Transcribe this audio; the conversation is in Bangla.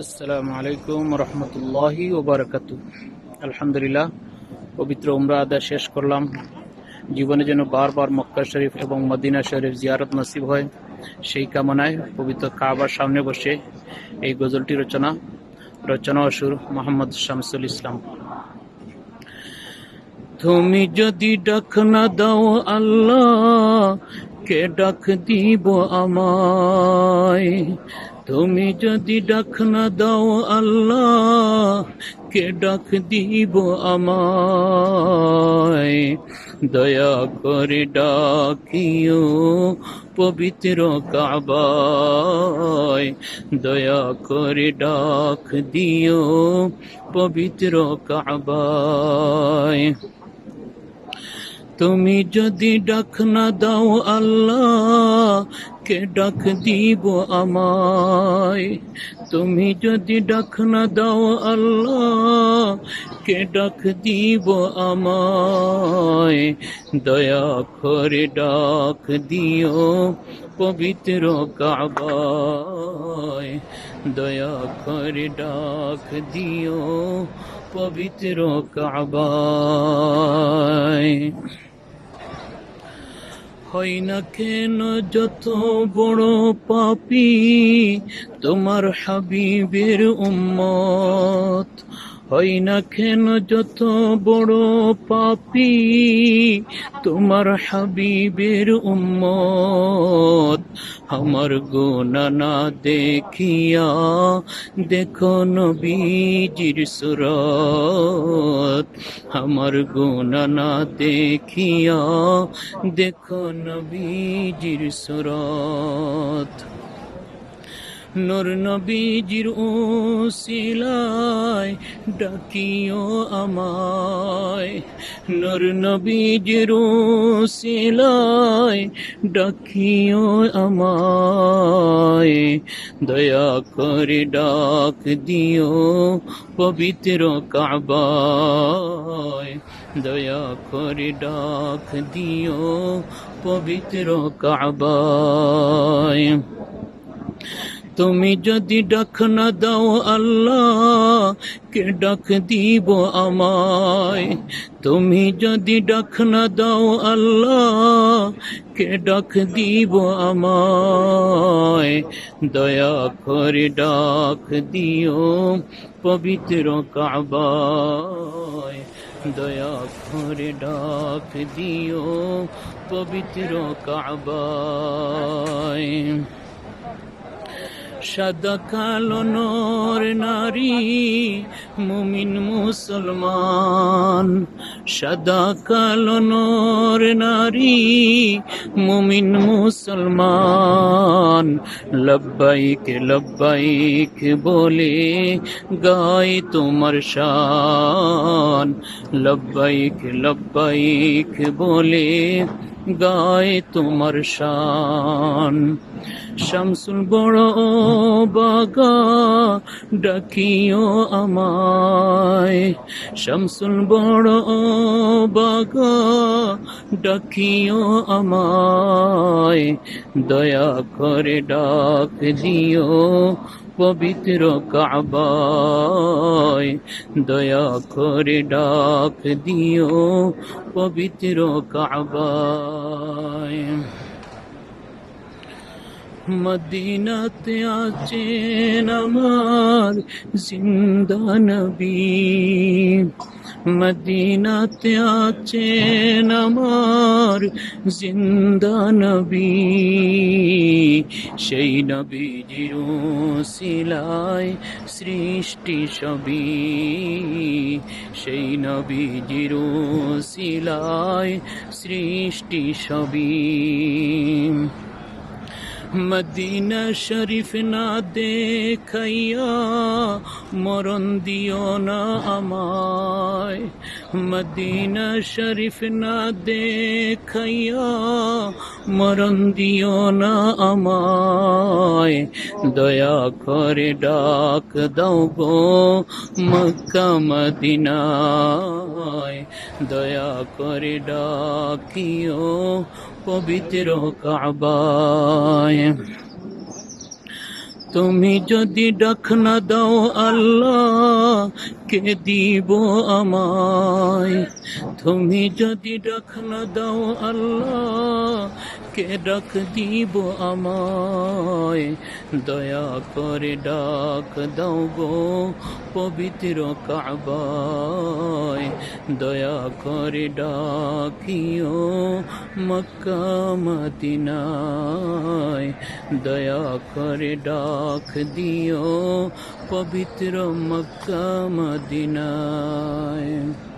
আসসালামু আলাইকুম রহমতুল্লাহি ওবরাকাত আলহামদুলিল্লাহ, পবিত্র উমরা আদা শেষ করলাম। জীবনে যেন বারবার মক্কা শরীফ এবং মদিনা শরীফ জিয়ারত নসিব হয়, সেই কামনায় পবিত্র কাবার সামনে বসে এই গজলটি রচনা রচনা অসুর সুর মোহাম্মদ শামসুল ইসলাম। তুমি যদি ডাক না দাও আল্লাহ, কে ডাক দিব আমায়? তুমি যদি ডাক না দাও আল্লাহ, কে ডাক দিব আমায়? দয়া করে ডাকিও পবিত্র কাবায়। দয়া করে ডাক দিও পবিত্র কাবায়। তুমি যদি ডাক না দাও আল্লাহ, কে ডাক দিব আমায়? তুমি যদি ডাক না দাও আল্লাহ, কে ডাক দিব আমায়? দয়া করে ডাক দিও পবিত্র কাবায়। দয়া করে ডাক দিও পবিত্র কাবায়। হয় না কেন যত বড় পাপি তোমার হাবিবের উম্মত। হয় না কেন যত বড় পাপি তোমার হাবিবের উম্মত? আমার গোনা না দেখিয়া দেখো নবীজির সুরত। আমার গোনা না দেখিয়া দেখো নবীজির সুরত। নূর নবীজির উসিলায় ডাকিও আমায়। নূর নবীজির উসিলায় ডাকিও আমায়। দয়া করে ডাক দিও পবিত্র কাবায়। দয়া করে ডাক দিও পবিত্র কাবায়। তুমি যদি ডাক না দাও আল্লাহ, কে ডাক দিব আমায়? তুমি যদি ডাক না দাও আল্লাহ, কে ডাক দিব আমায়? দয়া করে ডাক দিও পবিত্র কাবায়। দয়া করে ডাক দিও পবিত্র কাবায়। সাদা কালো নর নারী, মুমিন মুসলমান। সাদা কালো নর নারী, মুমিন মুসলমান। লব্বাইক লব্বাইক বলে গায় তোমার শান। লব্বাইক লব্বাইক বলে গায় তোমার শান। শামসুল বড় বাগা, ডাকিও আমায়। শামসুল বড় বাগা, ডাকিও আমায়। দয়া করে ডাক দিও পবিত্র কাবায় দয়া করে ডাক দিও পবিত্র কাবায়। মদিনাতে আছেন আমার জিন্দা নবী। মদিনাতে আছেন আমার জিন্দা নবী। সেই নবীজির শিলায় সৃষ্টি সবই সেই নবীজির শিলায় সৃষ্টি সবই মদিনা শরীফ না দেখাইয়া মরণ দিও না আমায়। মদিনা শরীফ না দেখাইয়া মরণ দিও না আমায়। দয়া করে ডাক দাও গো মক্কা মদিনায়। দয়া করে ডাকিও পবিত্র কাবায়। তুমি যদি ডাক না দাও আল্লাহ কে দিব আমায়? তুমি যদি ডাক না দাও আল্লাহ, কে ডাক দিব আমায়? দয়া করে ডাক দাও গো পবিত্র কাবায়। দয়া করে ডাকিও মক্কা মদিনায়। দয়া করে ডাক দিও পবিত্র মক্কা মদিনায়।